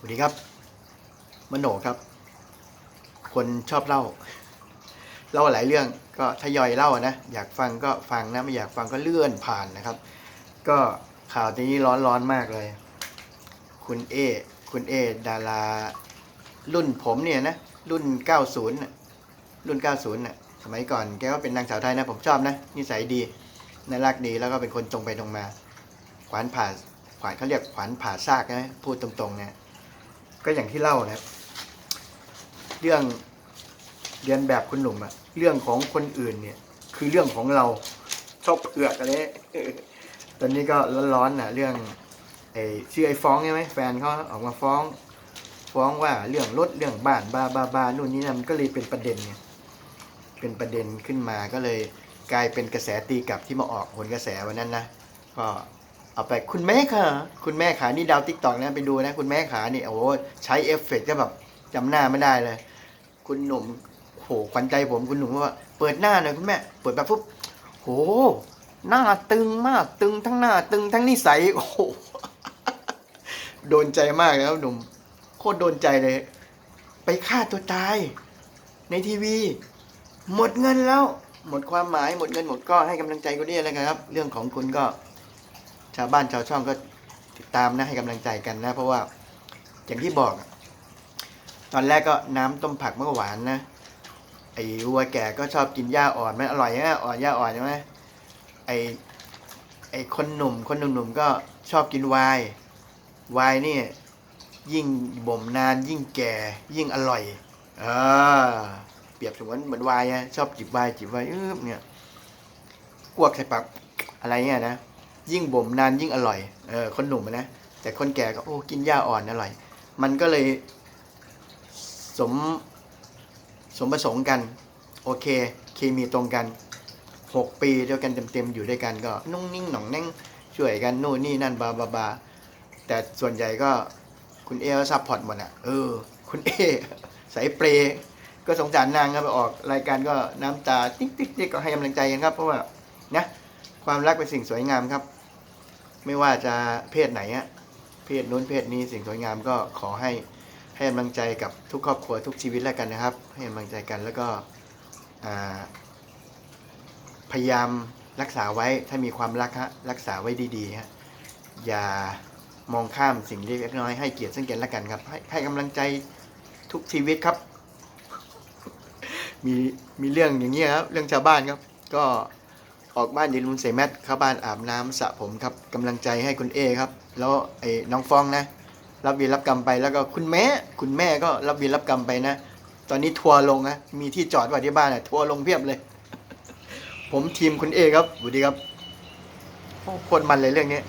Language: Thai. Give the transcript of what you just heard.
สวัสดีครับ มโนครับ คนชอบเล่า เล่าหลายเรื่องก็ทยอยเล่านะ อยากฟังก็ฟังนะ ไม่อยากฟังก็เลื่อนผ่านนะครับ ก็ข่าวนี้ร้อนร้อนๆมากเลย คุณเอ คุณเอ ดารา รุ่นผมเนี่ยนะ รุ่น 90นะรุ่น 90น่ะสมัยก่อนแกก็เป็นนางสาวไทยนะ ผมชอบนะ นิสัยดี น่ารักดี แล้วก็เป็นคนตรงไปตรงมา ขวานผ่าขวานเขาเรียกขวานผ่าซากนะ พูดตรงๆนะ ก็อย่างที่เล่านะครับ เรื่องเรียนแบบคุณหนุ่มอะเรื่องของคนอื่นเนี่ย คือเรื่องของเราชอบเผือกอะไรเออตอนนี้ก็ร้อนๆนะเรื่องไอ้ชื่อไอ้ฟ้องใช่ไหมแฟนเขาออกมาฟ้อง ฟ้องว่าเรื่องรถเรื่องบ้านบาบาบานู่นนี่นั่นมันก็เลยเป็นประเด็นเนี่ยเป็นประเด็นขึ้นมาก็เลยกลายเป็นกระแสตีกลับที่มาออกผลกระแสวันนั้นนะก็ เอาไปคุณแม่ค่ะคุณแม่ขานี่ดาวติ๊กตอกนะไปดูนะ คุณแม่ขานี่โอ้โหใช้เอฟเฟกต์ก็แบบจำหน้าไม่ได้เลย คุณหนุ่มโหขวัญใจผมคุณหนุ่มว่าเปิดหน้าหน่อยคุณแม่ เปิดแบบปุ๊บโหหน้าตึงมาก ตึงทั้งหน้า ตึงทั้งนิสัยโอ้โหโดนใจมากเลยครับหนุ่มโคตรโดนใจเลย ไปฆ่าตัวตาย ในทีวี หมดเงินแล้ว หมดความหมายหมดเงินหมดก็ให้กำลังใจคุณเนี่ยแล้วกันครับ เรื่องของคุณก็ ชาวบ้านชาวช่องก็ติดตามนะให้กำลังใจกันนะ เพราะว่าอย่างที่บอก ตอนแรกก็น้ำต้มผักมันก็หวานนะไอ้วัวแก่ก็ชอบกินหญ้าอ่อนมันอร่อยนะอ่อนหญ้าอ่อนใช่ไหมไอ้ไอ้คนหนุ่ม คนหนุ่มๆก็ชอบกินวน์ไวน์นี่ยิ่งบ่มนานยิ่งแก่ ยิ่งอร่อยเออเปรียบเสมือนเหมือนวน์อะชอบจิบวน์จิบไวน์อึ๊บเนี่ยกวกใส่ปากอะไรเงี้ยนะ ยิ่งบ่มนานยิ่งอร่อยเออคนหนุ่มนะแต่คนแก่ก็โอ้กินหญ้าอ่อนอร่อย มันก็เลยสมสมประสงค์กัน โอเค เคมีตรงกันหกปีเด้วกันเต็มๆอยู่ด้วยกันก็นุ่งนิ่งหน่องแน่งช่วยกันนู่นนี่นั่นบาบาบาแต่ส่วนใหญ่ก็คุณเอก็ซัพพอร์ตหมดอะเออ คุณเอใส่เปร์ก็สงสารนางครับไปออกรายการก็น้ำตาติ๊กติ๊กติ๊กก็ให้กำลังใจกันครับ เพราะว่านะความรักเป็นสิ่งสวยงามครับ ไม่ว่าจะเพศไหนอะเพศนู้นเพศนี้สิ่งสวยงามก็ขอให้ให้กำลังใจกับทุกครอบครัวทุกชีวิตแล้วกันนะครับ ให้กำลังใจกันแล้วก็พยายามรักษาไว้ถ้ามีความรักฮะรักษาไว้ดีๆฮะอย่ามองข้ามสิ่งเล็กน้อยให้เกียรติซึ่งกันและกันครับ ให้ให้กำลังใจทุกชีวิตครับ มีมีเรื่องอย่างนี้ยครับเรื่องชาวบ้านครับ ก็ ออกบ้านอย่าลืมใส่แมสเข้าบ้านอาบน้ำสระผมครับกำลังใจให้คุณเอครับ แล้วไอ้น้องฟองนะ รับวีรรับกรรมไปแล้วก็คุณแม่คุณแม่ก็รับวีรรับกรรมไปนะ ตอนนี้ทัวร์ลงนะมีที่จอดไว่าที่บ้านอะทัวร์ลงเพียบเลย ผมทีมคุณเอครับสวัสดีครับโคตรมันเลยเรื่องนี้